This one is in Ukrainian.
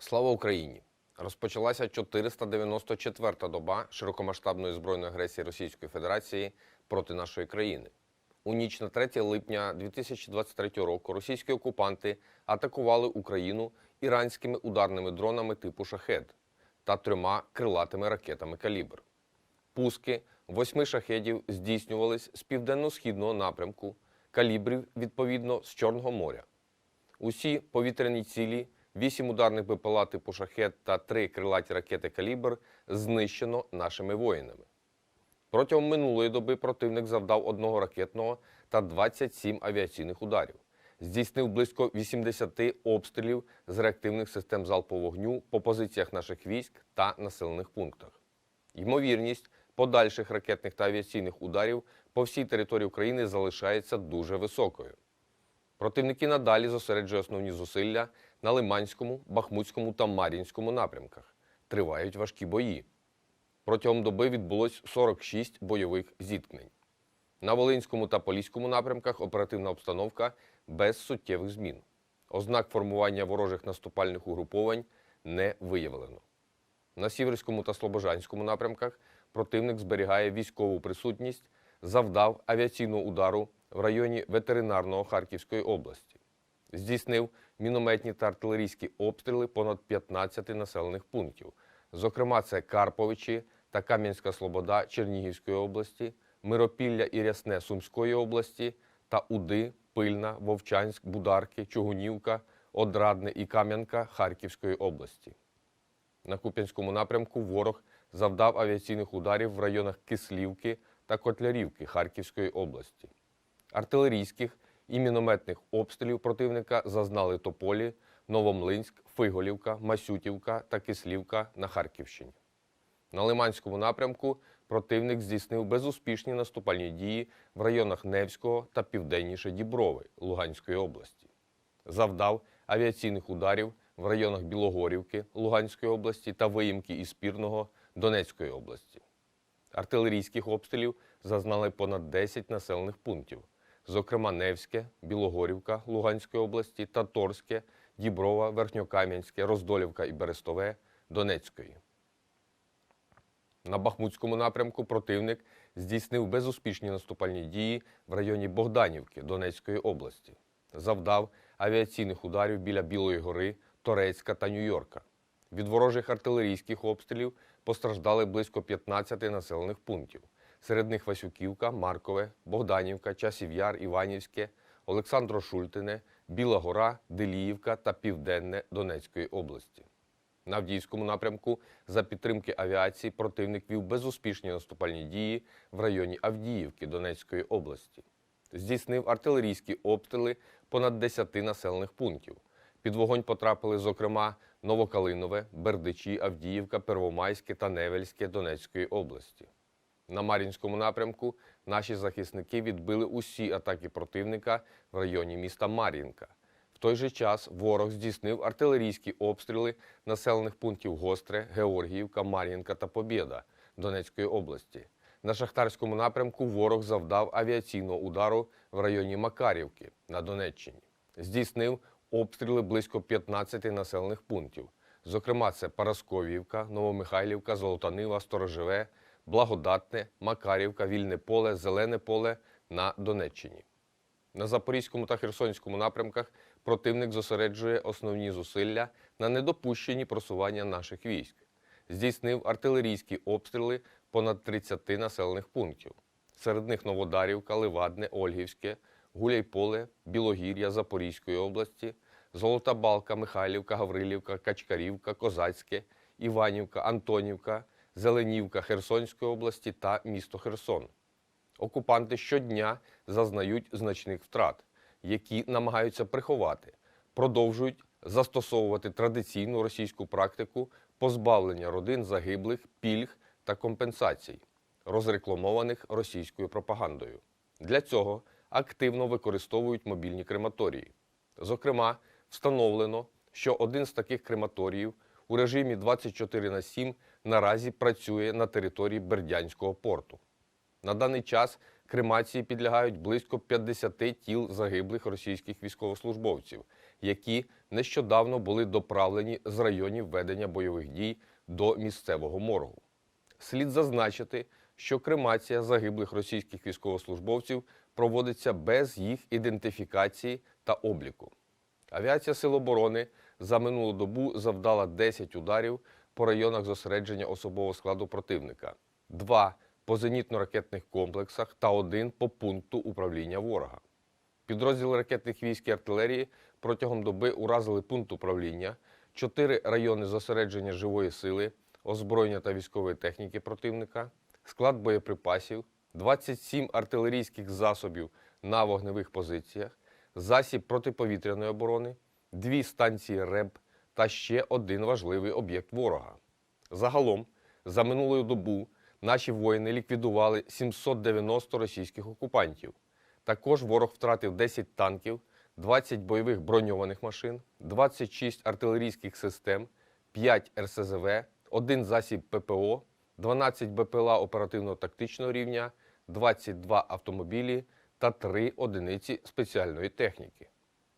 Слава Україні! Розпочалася 494-та доба широкомасштабної збройної агресії Російської Федерації проти нашої країни. У ніч на 3 липня 2023 року російські окупанти атакували Україну іранськими ударними дронами типу шахед та трьома крилатими ракетами калібр. Пуски восьми шахедів здійснювались з південно-східного напрямку, калібрів відповідно з Чорного моря. Усі повітряні цілі, вісім ударних БПЛА типу шахет та три крилаті ракети калібр знищено нашими воїнами. Протягом минулої доби противник завдав одного ракетного та 27 авіаційних ударів. Здійснив близько 80 обстрілів з реактивних систем залпового вогню по позиціях наших військ та населених пунктах. Ймовірність подальших ракетних та авіаційних ударів по всій території України залишається дуже високою. Противники надалі зосереджують основні зусилля на Лиманському, Бахмутському та Мар'їнському напрямках. Тривають важкі бої. Протягом доби відбулось 46 бойових зіткнень. На Волинському та Поліському напрямках оперативна обстановка без суттєвих змін. Ознак формування ворожих наступальних угруповань не виявлено. На Сіверському та Слобожанському напрямках противник зберігає військову присутність, завдав авіаційного удару в районі ветеринарного Харківської області. Здійснив мінометні та артилерійські обстріли понад 15 населених пунктів. Зокрема, це Карповичі та Кам'янська Слобода Чернігівської області, Миропілля і Рясне Сумської області та Уди, Пильна, Вовчанськ, Бударки, Чугунівка, Одрадне і Кам'янка Харківської області. На Куп'янському напрямку ворог завдав авіаційних ударів в районах Кислівки та Котлярівки Харківської області. Артилерійських і мінометних обстрілів противника зазнали Тополі, Новомлинськ, Фиголівка, Масютівка та Кислівка на Харківщині. На Лиманському напрямку противник здійснив безуспішні наступальні дії в районах Невського та південніше Діброви Луганської області. Завдав авіаційних ударів в районах Білогорівки Луганської області та Виїмки і Спірного Донецької області. Артилерійських обстрілів зазнали понад 10 населених пунктів, зокрема Невське, Білогорівка Луганської області та Торське, Діброва, Верхньокам'янське, Роздолівка і Берестове Донецької. На Бахмутському напрямку противник здійснив безуспішні наступальні дії в районі Богданівки Донецької області. Завдав авіаційних ударів біля Білої гори, Торецька та Нью-Йорка. Від ворожих артилерійських обстрілів постраждали близько 15 населених пунктів. Серед них Васюківка, Маркове, Богданівка, Часів Яр, Іванівське, Олександро Шультине, Біла Гора, Деліївка та Південне Донецької області. На Авдіївському напрямку за підтримки авіації противник вів безуспішні наступальні дії в районі Авдіївки Донецької області. Здійснив артилерійські обстріли понад 10 населених пунктів. Під вогонь потрапили, зокрема, Новокалинове, Бердичі, Авдіївка, Первомайське та Невельське Донецької області. На Мар'їнському напрямку наші захисники відбили усі атаки противника в районі міста Мар'їнка. В той же час ворог здійснив артилерійські обстріли населених пунктів Гостре, Георгіївка, Мар'їнка та Побєда Донецької області. На шахтарському напрямку ворог завдав авіаційного удару в районі Макарівки на Донеччині. Здійснив обстріли близько 15 населених пунктів. Зокрема, це Парасковівка, Новомихайлівка, Золотанива, Сторожеве, Благодатне, Макарівка, Вільне поле, Зелене поле на Донеччині. На Запорізькому та Херсонському напрямках противник зосереджує основні зусилля на недопущенні просування наших військ. Здійснив артилерійські обстріли понад 30 населених пунктів. Серед них Новодарівка, Левадне, Ольгівське, Гуляйполе, Білогір'я Запорізької області, Золота Балка, Михайлівка, Гаврилівка, Качкарівка, Козацьке, Іванівка, Антонівка, Зеленівка Херсонської області та місто Херсон. Окупанти щодня зазнають значних втрат, які намагаються приховати, продовжують застосовувати традиційну російську практику позбавлення родин загиблих, пільг та компенсацій, розрекламованих російською пропагандою. Для цього активно використовують мобільні крематорії. Зокрема, встановлено, що один з таких крематоріїв у режимі 24 на 7 наразі працює на території Бердянського порту. На даний час Кремації підлягають близько 50 тіл загиблих російських військовослужбовців, які нещодавно були доправлені з районів ведення бойових дій до місцевого моргу. Слід зазначити, що кремація загиблих російських військовослужбовців проводиться без їх ідентифікації та обліку. Авіація Сил оборони за минулу добу завдала 10 ударів по районах зосередження особового складу противника, два по зенітно-ракетних комплексах та один по пункту управління ворога. Підрозділи ракетних військ і артилерії протягом доби уразили пункт управління, чотири райони зосередження живої сили, озброєння та військової техніки противника, склад боєприпасів, 27 артилерійських засобів на вогневих позиціях, засіб протиповітряної оборони, дві станції РЕБ та ще один важливий об'єкт ворога. Загалом, за минулу добу наші воїни ліквідували 790 російських окупантів. Також ворог втратив 10 танків, 20 бойових броньованих машин, 26 артилерійських систем, 5 РСЗВ, 1 засіб ППО, 12 БПЛА оперативно-тактичного рівня, 22 автомобілі та 3 одиниці спеціальної техніки.